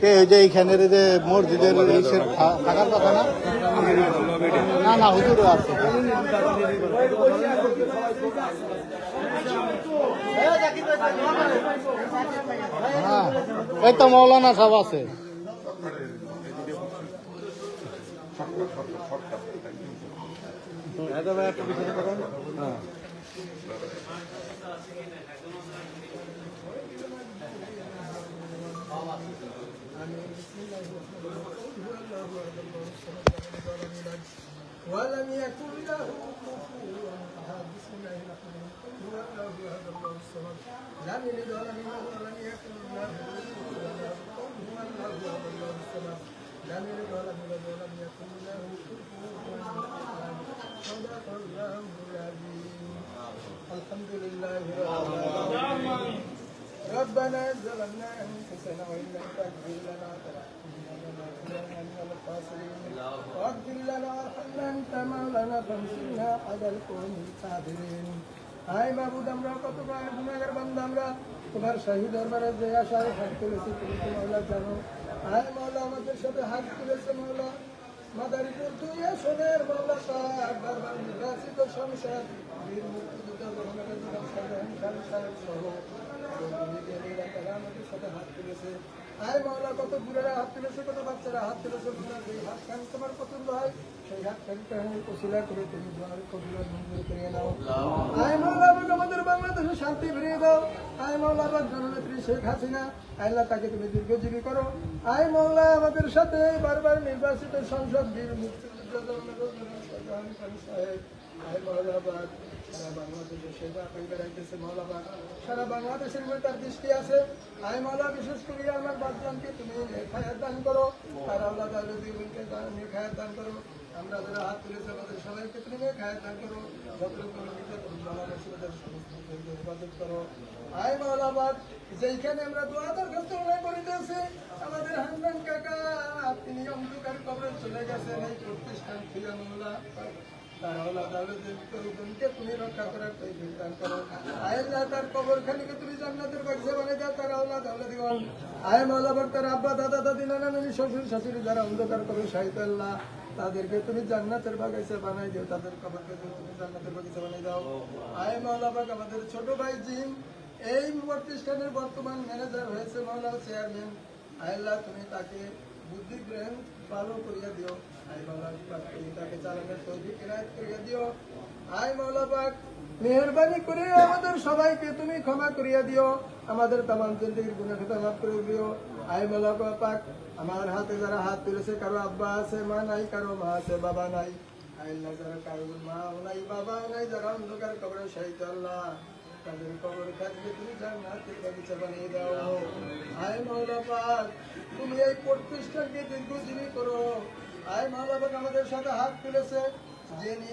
কে ওই যে এইখানের এই যে না? না না আছে। হ্যাঁ ওই তো মৌলানা সব আছে। হ্যাঁ ولم يكن له كفوا احد بسم الله الرحمن الرحيم هو الله احد الله الصمد لم يلد ولم يولد ولم يكن له كفوا احد هو الله احد الله الصمد لم يلد ولم يولد ولم يكن له كفوا احد صدق الله العظيم الحمد لله رب العالمين ربنا ظلمنا انفسنا وان لم تغفر لنا وترحمنا لنكونن من الخاسرين واغفر لنا وارحمنا انت مولانا فانصرنا على القوم الكافرين হাই মাহবুদ আমরা কত গুণাগার বান্দা আমরা তোমার শাহী দরবারে যে আশায় হাত তুলেছি তুমি তো মাওলা জানো হাই মাওলা আমাদের সাথে হাত তুলেছে মাওলা মাদারীপুর তুই সোনের মাওলা পাক বারবার নির্বাচিত সংসদ। বীর মুক্তিযোদ্ধা সাধারণ খান সাহেব সহ সাথে হাত আয় কত বুড়ারা হাত কত বাচ্চারা হাত হাত তোমার পছন্দ হয়, সেই হাত করে তুমি শান্তি ফিরিয়ে দাও। আয় মাওলা জননেত্রী শেখ হাসিনা, আল্লাহ তাকে তুমি দীর্ঘজীবী করো। আয় মাওলা আমাদের সাথে বারবার নির্বাচিত সংসদ বীর সাহেব। আই সারা বাংলাদেশের বাংলাদেশের উপর তার দৃষ্টি আছে। আয় মৌলা, বিশেষ করে আমার বাদজানকে তুমি খায়াত দান করো। তারা আল্লাহ তাহলে জীবনকে খায়াত দান করো। আমরা যারা হাত তুলেছে, আমাদের সবাইকে তুমি খায়াত দান করো হেফাজত করো। আয় মৌলাবাদ যেইখানে আমরা দোয়া দরখাস্ত মনে করিতেছি, আমাদের হান্নান কাকা, তিনি অন্ধকার কবরে চলে গেছেন, এই প্রতিষ্ঠান ফিরে মৌলা তাহলে তাহলে তুমি রক্ষা করার করো। আয় আল্লাহ, তার তার আয় তার আব্বা, দাদা, দাদি, নানা, নানি, শ্বশুর, শাশুড়ি, যারা অন্ধকার করো সাহিত্য তাদেরকে তুমি জান্নাতের বাগিচা বানাই দিও তাদের কবরকে তুমি জান্নাতের বাগিচা বানাই দাও। আয় মাওলাবাগ আমাদের ছোট ভাই জিম এই প্রতিষ্ঠানের বর্তমান ম্যানেজার হয়েছে মাওলা চেয়ারম্যান। আল্লাহ তুমি তাকে বুদ্ধি গ্রহণ ভালো করিয়া দিও। আই মাওলা চালানোর তৌফিক ইনায়াত করিয়া দিও। আই মাওলা মেহরবানি করে আমাদের সবাইকে তুমি ক্ষমা করিয়া দিও। আমাদের তামাম জিন্দগির গুণা খাতা মাফ করে দিও। আই মাওলা পাক, আমার হাতে যারা হাত তুলেছে, কারও আব্বা আছে, মা নাই, কারও মা আছে, বাবা নাই। আল্লাহ, যারা কারও মা নাই, বাবা নাই, যারা অন্ধকার কবরে শাহিদ আল্লাহ। তাদের কবর তুমি বাগিচা বানিয়ে দাও। আয় মাওলাবাদ তুমি এই প্রতিষ্ঠানকে দীর্ঘজীবী করো। আয় মাওলাবাদ আমাদের সাথে হাত তুলেছে। যিনি